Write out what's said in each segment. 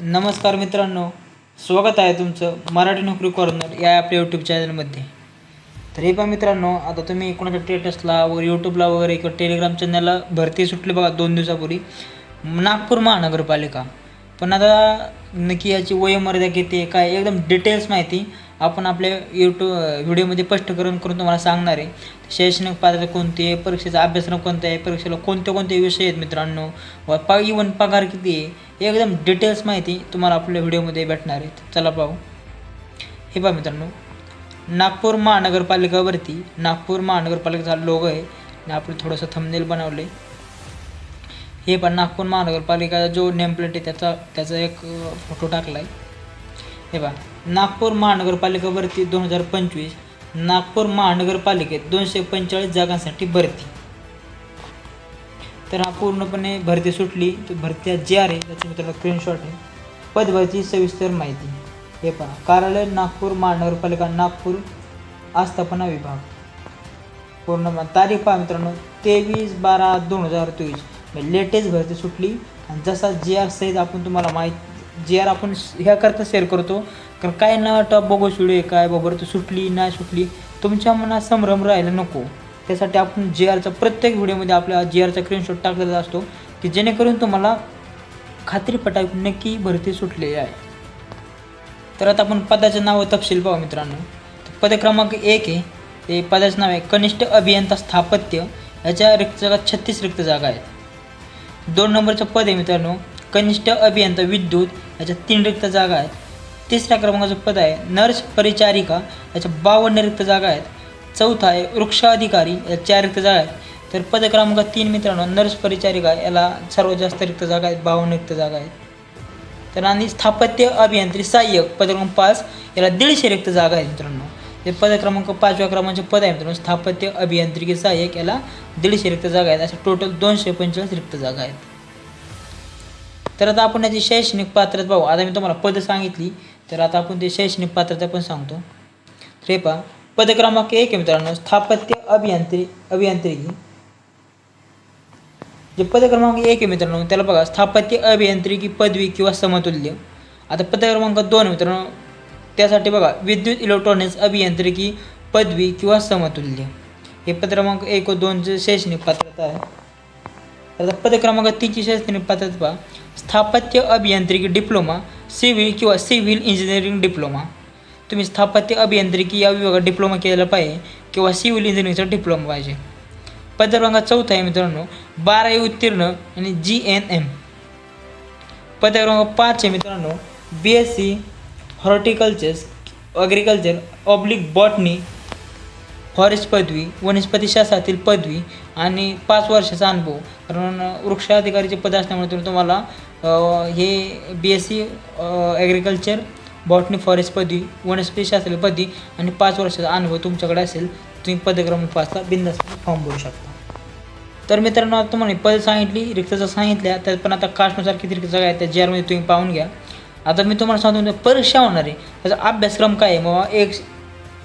नमस्कार मित्रांनो स्वागत आहे तुमचं मराठी नोकरी कॉर्नर या आपल्या यूट्यूब चॅनलमध्ये तर हे मित्रांनो आता तुम्ही कोणाच्या स्टेटसला वगैरे यूट्यूबला वगैरे किंवा टेलिग्राम चॅनलला भरती सुटली बघा दोन दिवसापूर्वी नागपूर महानगरपालिका. पण आता नक्की याची वयोमर्यादा किती आहे काय एकदम डिटेल्स माहिती. आपण आपल्या यूट्यूब व्हिडिओमध्ये स्पष्टीकरण करून तुम्हाला सांगणार आहे शैक्षणिक पात्रता कोणती आहे परीक्षेचा अभ्यासक्रम कोणता आहे परीक्षेला कोणते कोणते विषय आहेत मित्रांनो व पा इवन पगार किती आहे एकदम डिटेल्स माहिती तुम्हाला आपल्या व्हिडिओमध्ये भेटणार आहे. चला पाहू. हे पहा मित्रांनो नागपूर महानगरपालिकावरती नागपूर महानगरपालिकेचा लोगो आहे आणि आपण थोडंसं थंबनेल बनवलं आहे हे पण नागपूर महानगरपालिका जो नेमप्लेट आहे त्याचा त्याचा एक फोटो टाकला आहे हे पहा. नागपूर महानगरपालिकावरती दोन हजार पंचवीस. नागपूर महानगरपालिकेत दोनशे पंचेचाळीस जागांसाठी भरती. तर हा पूर्णपणे भरती सुटली. तर भरती जे आर आहे त्याची मित्रांनो स्क्रीनशॉट आहे. पदभरती सविस्तर माहिती. हे पहा. कार्यालय नागपूर महानगरपालिका नागपूर आस्थापना विभाग. पूर्ण तारीख पहा मित्रांनो. तेवीस बारा दोन हजार तेवीस. म्हणजे लेटेस्ट भरती सुटली. आणि जसा जे आर सहित आपण तुम्हाला माहिती जे आर आपण ह्याकरता शेअर करतो कारण काय ना वाटतं बघू व्हिडिओ काय बाबा तू सुटली नाही सुटली तुमच्या मनात संभ्रम राहायला नको. त्यासाठी आपण जे आरचा प्रत्येक व्हिडिओमध्ये आपल्या जे आरचा स्क्रीनशॉट टाकलेला असतो की जेणेकरून तुम्हाला खात्री पटावी नक्की भरती सुटलेली आहे. तर आता आपण पदाचे नाव तपशील पाहू मित्रांनो. पद क्रमांक एक आहे ते पदाचं नाव आहे कनिष्ठ अभियंता स्थापत्य याच्या रिक्त जागा छत्तीस रिक्त जागा आहेत. दोन नंबरचं पद आहे मित्रांनो कनिष्ठ अभियंता विद्युत याच्या तीन रिक्त जागा आहेत. तिसऱ्या क्रमांकाचं पद आहे नर्स परिचारिका. याच्या बावन्न रिक्त जागा आहेत. चौथा आहे वृक्षाधिकारी. या चार रिक्त जागा आहेत. तर पद क्रमांक तीन मित्रांनो नर्स परिचारिका. याला सर्वात जास्त रिक्त जागा आहेत. बावन्न रिक्त जागा आहेत. तर आणि स्थापत्य अभियांत्री सहाय्यक पद क्रमांक पाच. याला दीडशे रिक्त जागा आहेत मित्रांनो. हे पद क्रमांक पाचव्या क्रमांकाचे पद आहे मित्रांनो. स्थापत्य अभियांत्रिकी सहाय्यक. याला दीडशे रिक्त जागा आहेत. अशा टोटल दोनशे पंचेचाळीस रिक्त जागा आहेत. तर आता आपण याची शैक्षणिक पात्रता पाहू. आता मी तुम्हाला पद सांगितली. तर आता आपण ते शैक्षणिक पात्रता पण सांगतो. तर हे पहा पद क्रमांक एक आहे मित्रांनो स्थापत्य अभियांत्रिक अभियांत्रिकी. जे पद क्रमांक एक आहे मित्रांनो त्याला बघा स्थापत्य अभियांत्रिकी पदवी किंवा समतुल्य. आता पद क्रमांक दोन मित्रांनो त्यासाठी बघा विद्युत इलेक्ट्रॉनिक्स अभियांत्रिकी पदवी किंवा समतुल्य. हे पद क्रमांक एक व दोनचे शैक्षणिक पात्रता आहे. आता पद क्रमांक तीनची शैक्षणिक पात्रता पहा. स्थापत्य अभियांत्रिकी डिप्लोमा सिव्हिल किंवा सिव्हिल इंजिनिअरिंग डिप्लोमा तुम्ही स्थापत्य अभियांत्रिकी या विभागात डिप्लोमा केलेला पाहिजे किंवा सिव्हिल इंजिनिअरिंगचा डिप्लोमा पाहिजे. पद चौथा आहे मित्रांनो बारावी उत्तीर्ण आणि जी एन एम पद पाच आहे मित्रांनो B S C horticultures agriculture oblique botany forest पदवी वनस्पतीशास्त्रातील पदवी आणि पाच वर्षाचा अनुभव. कारण वृक्ष अधिकारीचे पद असल्यामुळे तुम्ही तुम्हाला हे B S C agriculture botany forest पदवी वनस्पतीशास्त्र पदवी आणि पाच वर्षाचा अनुभव तुमच्याकडे असेल तुम्ही पदक्रम क्रमांक पाचला फॉर्म भरू शकता. तर मित्रांनो आता तुम्हाला पद सांगितली रिक्तचा सांगितल्या त्यात पण आता कास्टनुसार किती रिक्त काय आहेत त्या ज्यामध्ये तुम्ही पाहून घ्या. आता मी तुम्हाला सांगतो परीक्षा होणार आहे. त्याचा अभ्यासक्रम काय आहे? मग एक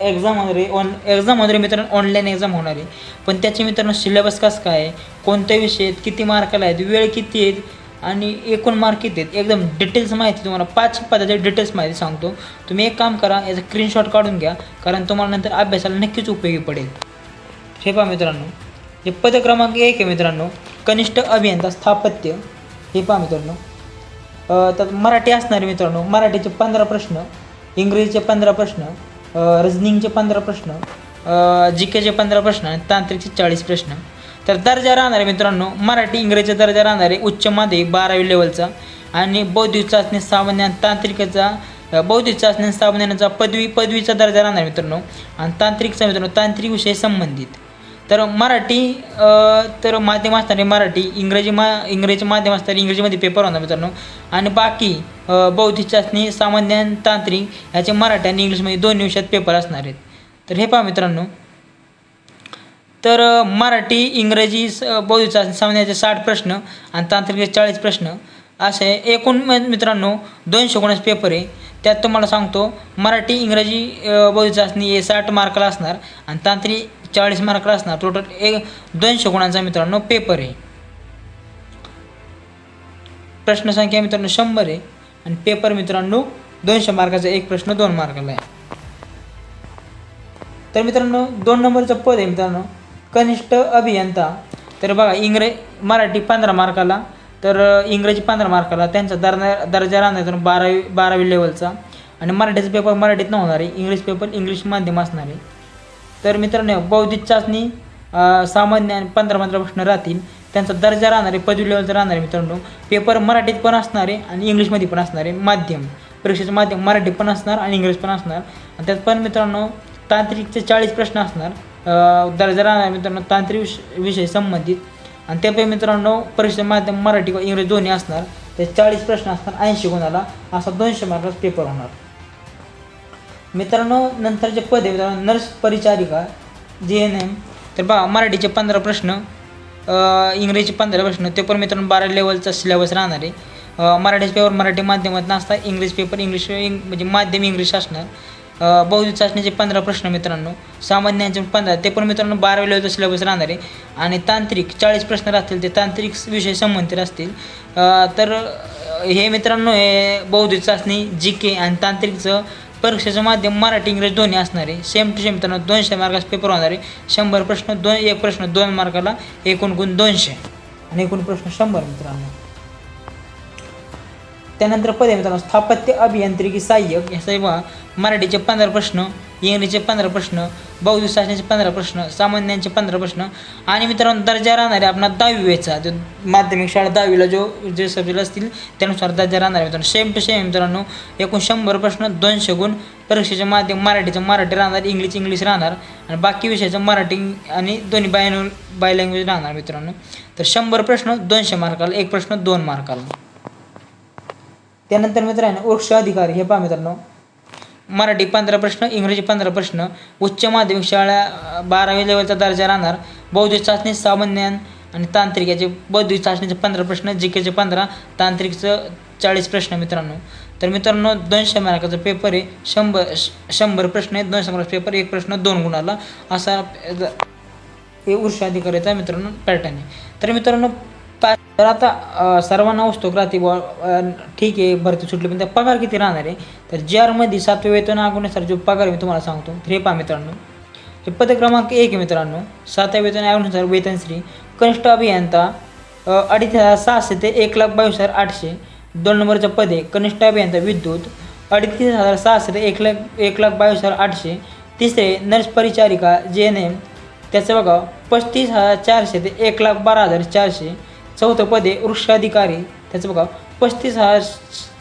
एक्झाम वगैरे ऑन एक्झाम वगैरे मित्रांनो ऑनलाईन एक्झाम होणार आहे. पण त्याचे मित्रांनो सिलेबस कसं काय आहे? कोणत्या विषय आहेत? किती मार्काला आहेत वेळ किती आहेत? आणि एकूण मार्क किती आहेत एकदम डिटेल्स माहिती तुम्हाला. पाच पदाचे डिटेल्स माहिती सांगतो. तुम्ही एक काम करा याचा स्क्रीनशॉट काढून घ्या कारण तुम्हाला नंतर अभ्यासाला नक्कीच उपयोगी पडेल. हे पहा मित्रांनो. हे पद क्रमांक एक आहे मित्रांनो. कनिष्ठ अभियंता स्थापत्य. हे पहा मित्रांनो. तर मराठी असणारे मित्रांनो मराठीचे पंधरा प्रश्न इंग्रजीचे पंधरा प्रश्न रजनिंगचे पंधरा प्रश्न जी केचे पंधरा प्रश्न आणि तांत्रिकचे चाळीस प्रश्न. तर दर्जा राहणार आहे मित्रांनो मराठी इंग्रजीचा दर्जा राहणार आहे उच्च माध्यमिक बारावी लेवलचा आणि बौद्धिक चाचणी सामान्य तांत्रिकचा बौद्धिक चाचणी आणि सामान्याचा पदवी पदवीचा दर्जा राहणार मित्रांनो. आणि तांत्रिकचा मित्रांनो तांत्रिक विषय संबंधित. तर मराठी तर माध्यम असणारे मराठी इंग्रजी मा इंग्रजी माध्यम असणारे इंग्रजीमध्ये पेपर होणार मित्रांनो. आणि बाकी बौद्धिक चाचणी सामान्य तांत्रिक ह्याचे मराठी आणि इंग्लिशमध्ये दोन विषयात पेपर असणार आहेत. तर हे पहा मित्रांनो. तर मराठी इंग्रजी स- बौद्धिक सामन्याचे साठ प्रश्न आणि तांत्रिक चाळीस प्रश्न असे एकूण मित्रांनो दोनशे एकोणीस पेपर आहे. त्यात तुम्हाला सांगतो मराठी इंग्रजी अ, बौद्धिक चाचणी हे साठ मार्काला असणार आणि तांत्रिक चाळीस मार्काला असणार. टोटल एक दोनशे गुणांचा मित्रांनो पेपर आहे. प्रश्नसंख्या मित्रांनो शंभर आहे आणि पेपर मित्रांनो दोनशे मार्काचा एक प्रश्न दोन मार्काला आहे. तर मित्रांनो दोन नंबरचं पद आहे मित्रांनो. कनिष्ठ अभियंता. तर बघा इंग्रज मराठी पंधरा मार्काला. तर इंग्रजी पंधरा मार्काला. त्यांचा दर्जा दर्जा राहणार तर बारावी बारावी लेवलचा आणि मराठीचा पेपर मराठीत न होणार. आहे इंग्लिश पेपर इंग्लिश माध्यम असणार. आहे तर मित्रांनो बौद्धिक चाचणी सामान्य आणि पंधरा पंधरा प्रश्न राहतील. त्यांचा दर्जा राहणार आहे पदवी लेवलचा राहणार आहे मित्रांनो. पेपर मराठीत पण असणार आहे आणि इंग्लिशमध्ये पण असणार. आहे माध्यम. परीक्षेचं माध्यम मराठी पण असणार आणि इंग्लिश पण असणार. आणि त्यात पण मित्रांनो तांत्रिकचे चाळीस प्रश्न असणार. दर्जा आहे मित्रांनो तांत्रिक विष विषय संबंधित. आणि त्यापैकी मित्रांनो परीक्षेचं माध्यम मराठी व इंग्रजी दोन्ही असणार. ते चाळीस प्रश्न असणार ऐंशी गुणाला असा दोनशे मार्काचा पेपर होणार. मित्रांनो नंतरचे पद आहे मित्रांनो नर्स परिचारिका जी एन एम. तर बघा मराठीचे पंधरा प्रश्न इंग्रजीचे पंधरा प्रश्न ते पण मित्रांनो बारा लेवलचा सिलेबस राहणार आहे. मराठीचे पेपर मराठी माध्यमात असतात इंग्लिश पेपर इंग्लिश इंग म्हणजे माध्यम इंग्लिश असणार. बौद्धिक चाचणीचे पंधरा प्रश्न मित्रांनो सामान्यांचे पंधरा ते पण मित्रांनो बारा लेवलचा सिलेबस राहणार आहे? आणि तांत्रिक चाळीस प्रश्न राहतील ते तांत्रिक विषय संबंधित असतील. तर हे मित्रांनो हे बौद्धिक चाचणी जी के आणि तांत्रिकचं परीक्षेचं माध्यम मराठी इंग्रजी दोन्ही असणार आहे. सेम टू सेम मित्रांनो दोनशे मार्काचा पेपर होणार आहे. शंभर प्रश्न दोन एक प्रश्न दोन मार्काला एकूण गुण दोनशे. आणि एकूण प्रश्न शंभर मित्रांनो. त्यानंतर पदे मित्रांनो स्थापत्य अभियांत्रिकी सहाय्यक या सेवा मराठीचे पंधरा प्रश्न इंग्रजीचे पंधरा प्रश्न बौद्धिक शासनाचे पंधरा प्रश्न सामान्यांचे पंधरा प्रश्न आणि मित्रांनो दर्जा राहणारे आपला दहावीचा जो माध्यमिक शाळा दहावीला जो जे सब्जेक्ट असतील त्यानुसार दर्जा राहणार मित्रांनो. सेम टू सेम मित्रांनो एकूण शंभर प्रश्न दोनशे गुण परीक्षेचे माध्यम मराठीचं मराठी राहणार इंग्लिश इंग्लिश राहणार आणि बाकी विषयाचं मराठी आणि दोन्ही बाय बाय लँग्वेज राहणार मित्रांनो. तर शंभर प्रश्न दोनशे मार्काला एक प्रश्न दोन मार्काला. त्यानंतर मित्रांनो वृक्ष अधिकारी हे पहा मित्रांनो. मराठी पंधरा प्रश्न इंग्रजी पंधरा प्रश्न उच्च माध्यमिक शाळा बारावी लेवलचा दर्जा राहणार. बौद्धिक चाचणी सामान्य आणि तांत्रिक याचे बौद्धिक चाचणीचे पंधरा प्रश्न जी केचे पंधरा तांत्रिकचं चाळीस प्रश्न मित्रांनो. तर मित्रांनो दोनशे मार्काचा पेपर आहे. शंभर श- शंभर प्रश्न आहे दोनशे मार्काचा पेपर एक प्रश्न दोन गुणाला. असा हे ऊर्जा अधिकारीचा मित्रांनो पॅटर्न आहे. तर मित्रांनो पा तर आता सर्वांना स्तोक्राती राहते ठीक आहे भरती सुटली पण त्या पगार किती राहणार आहे? तर जी आरमध्ये सातवे वेतन आगोनुसार जो पगार मी तुम्हाला सांगतो. तर हे पहा मित्रांनो. हे पद क्रमांक एक आहे मित्रांनो. सातव्या वेतन आयोगानुसार वेतनश्री कनिष्ठ अभियंता अडीच हजार सहाशे ते एक लाख बावीस हजार आठशे. दोन नंबरचं पद आहे कनिष्ठ अभियंता विद्युत. अडतीस हजार सहाशे ते एक लाख एक लाख बावीस हजार आठशे. तिसरे नर्स परिचारिका जे एन एम त्याचं बघा पस्तीस हजार चारशे ते एक लाख बारा हजार चारशे. चौथं पद आहे वृक्षाधिकारी. त्याचं बघा पस्तीस हजार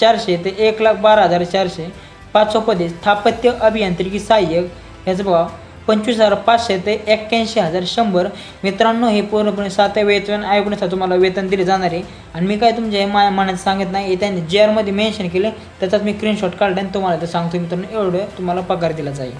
चारशे ते एक लाख बारा हजार चारशे. पाचवं पद आहे स्थापत्य अभियांत्रिकी सहाय्यक. ह्याचं बघा पंचवीस हजार पाचशे ते एक्क्याऐंशी हजार शंभर. मित्रांनो हे पूर्णपणे सातव्या वेतन आयोगानुसार तुम्हाला वेतन दिले जाणार आहे. आणि मी काय तुमच्या हे मा मनात सांगत नाही त्यांनी जे आरमध्ये मेन्शन केले त्याचाच मी स्क्रीनशॉट काढला आणि तुम्हाला ते सांगतो मित्रांनो एवढं तुम्हाला पगार दिला जाईल.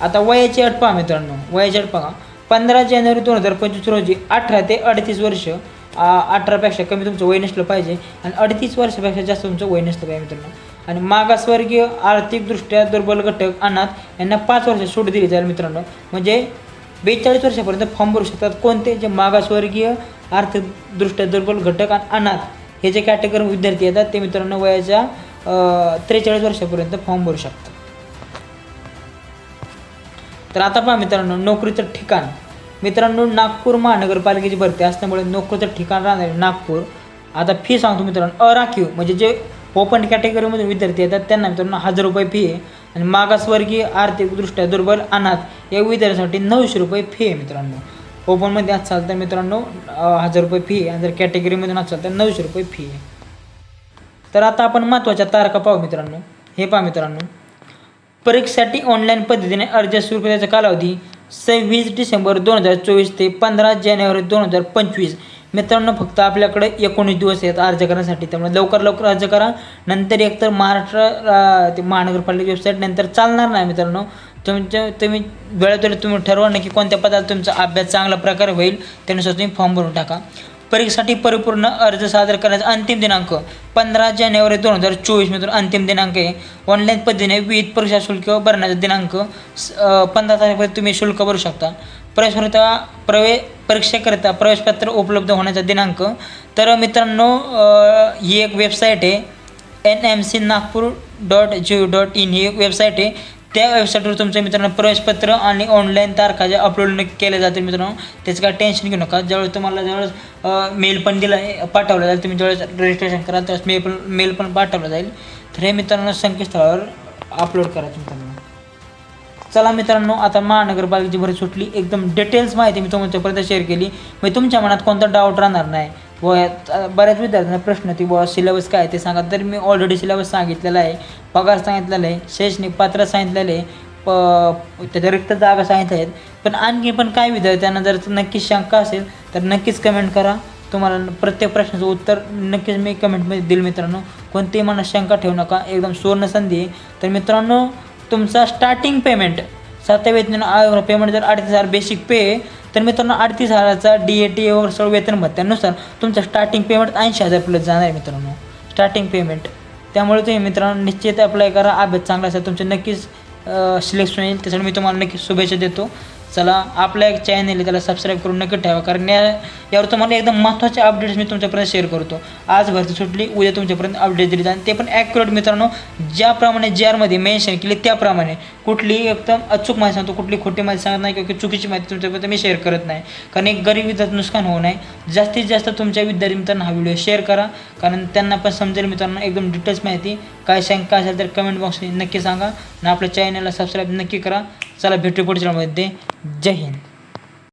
आता वयाची अट पहा मित्रांनो वयाची अट पहा. पंधरा जानेवारी दोन हजार पंचवीस रोजी अठरा ते अडतीस वर्ष अठरापेक्षा कमी तुमचं वय नसलं पाहिजे आणि अडतीस वर्षापेक्षा जास्त तुमचं वय नसलं पाहिजे मित्रांनो. आणि मागासवर्गीय आर्थिकदृष्ट्या दुर्बल घटक अनाथ यांना पाच वर्ष सूट दिली जाईल मित्रांनो. म्हणजे बेचाळीस वर्षापर्यंत फॉर्म भरू शकतात कोणते? जे मागासवर्गीय आर्थिकदृष्ट्या दुर्बल घटक आणि अनाथ हे जे कॅटेगरी विद्यार्थी येतात ते मित्रांनो वयाच्या त्रेचाळीस वर्षापर्यंत फॉर्म भरू शकतात. तर आता पहा मित्रांनो नोकरीचं ठिकाण. मित्रांनो नागपूर महानगरपालिकेची भरती असल्यामुळे नोकरीचं ठिकाण राहणार आहे नागपूर. आता फी सांगतो मित्रांनो अराखीव म्हणजे जे ओपन कॅटेगरीमधून विद्यार्थी येतात त्यांना मित्रांनो हजार रुपये फी आहे. आणि मागासवर्गीय आर्थिकदृष्ट्या दुर्बल अनाथ या विद्यार्थ्यांसाठी नऊशे रुपये फी आहे मित्रांनो. ओपनमध्ये असाल तर मित्रांनो हजार रुपये फी आहे. आणि जर कॅटेगरीमधून असाल तर नऊशे रुपये फी आहे. तर आता आपण महत्त्वाच्या तारखा पाहू मित्रांनो. हे पहा मित्रांनो. परीक्षेसाठी ऑनलाईन पद्धतीने अर्ज सुरू करण्याचा कालावधी सव्वीस डिसेंबर दोन हजार चोवीस ते पंधरा जानेवारी दोन हजार पंचवीस. मित्रांनो फक्त आपल्याकडे एकोणीस दिवस आहेत अर्ज करण्यासाठी त्यामुळे लवकर लवकर अर्ज करा. नंतर एकतर महाराष्ट्र ते महानगरपालिका वेबसाईट नंतर चालणार नाही मित्रांनो. तुमच्या तुम्ही वेळेत तुम्ही ठरवा ना की कोणत्या पदात तुमचा अभ्यास चांगल्या प्रकारे होईल त्यानुसार तुम्ही फॉर्म भरून टाका. परीक्षेसाठी परिपूर्ण अर्ज सादर करण्याचा अंतिम दिनांक पंधरा जानेवारी दोन हजार चोवीस अंतिम दिनांक आहे. ऑनलाईन पद्धतीने विविध परीक्षा शुल्क भरण्याचा दिनांक स- पंधरा तारखेपर्यंत तुम्ही शुल्क भरू शकता. प्रवेशकरिता प्रवे परीक्षेकरिता प्रवेशपत्र उपलब्ध होण्याचा दिनांक. तर मित्रांनो ही एक वेबसाईट आहे. N M C Nagpur dot G O dot in ही एक वेबसाईट आहे. त्या वेबसाईटवर तुमच्या मित्रांनो प्रवेशपत्र आणि ऑनलाईन तारखा ज्या अपलोड केल्या जातील मित्रांनो त्याचं काय टेन्शन घेऊ नका. ज्यावेळेस तुम्हाला ज्यावेळेस मेल पण दिला आहे पाठवला जाईल तुम्ही ज्यावेळेस रजिस्ट्रेशन करा त्यावेळेस मेल पण मेल पण पाठवला जाईल. तर हे मित्रांनो संकेतस्थळावर अपलोड करा मित्रांनो चला मित्रांनो आता महानगरपालिकेची भरती सुटली. एकदम डिटेल्स माहिती मी तुमच्यापर्यंत शेअर केली. मग तुमच्या मनात कोणता डाऊट राहणार नाही. व बऱ्याच विद्यार्थ्यांना प्रश्न होती बुवा सिलेबस काय ते सांगा. तर मी ऑलरेडी सिलेबस सांगितलेला आहे पगार सांगितलेला आहे शैक्षणिक पात्र सांगितलेलं आहे प त्याच्या रिक्त जागा सांगितल्या आहेत. पण आणखी पण काय विद्यार्थ्यांना जर नक्कीच शंका असेल तर नक्कीच कमेंट करा. तुम्हाला प्रत्येक प्रश्नाचं उत्तर नक्कीच मी कमेंटमध्ये देईल मित्रांनो. कोणतीही मनात शंका ठेवू नका. एकदम सुवर्ण संधी आहे. तर मित्रांनो तुमचा स्टार्टिंग पेमेंट सातव्या वेतन पेमेंट जर अडीच हजार बेसिक पे आहे तर मित्रांनो अडतीस हजाराचा डी ए टी एवर सर्व वेतन भत्त्यानुसार तुमचं स्टार्टिंग पेमेंट ऐंशी हजार प्लस जाणार आहे मित्रांनो. स्टार्टिंग पेमेंट त्यामुळे तुम्ही मित्रांनो निश्चित अप्लाय करा. अभ्यास चांगला असेल तुमचं नक्कीच सिलेक्शन येईल. त्यासाठी मी तुम्हाला नक्कीच शुभेच्छा देतो. चला आपल्या एक चॅनल आहे त्याला सबस्क्राईब करून नक्की ठेवा कारण या यावर तुम्हाला एकदम महत्त्वाचे अपडेट्स मी तुमच्यापर्यंत शेअर करतो. आज भरती सुटली उद्या तुमच्यापर्यंत अपडेट दिली जाईल. ते पण ॲक्युरेट मित्रांनो ज्याप्रमाणे जे आरमध्ये मेन्शन केली त्याप्रमाणे. कुठली एकदम अचूक माहिती सांगतो कुठली खोटी माहिती सांगत नाही किंवा चुकीची माहिती तुमच्यापर्यंत मी शेअर करत नाही. कारण एक गरीब विद्यार्थी नुकसान होऊ नये. जास्तीत जास्त तुमच्या विद्यार्थी मित्रांनो हा व्हिडिओ शेअर करा. कारण त्यांना पण समजेल मित्रांनो एकदम डिटेल्स माहिती. काय शंका असेल तर कमेंट बॉक्समध्ये नक्की सांगा. आणि आपल्या चॅनलला सबस्क्राईब नक्की करा. चला भेटू पुढच्या मध्ये जय हिंद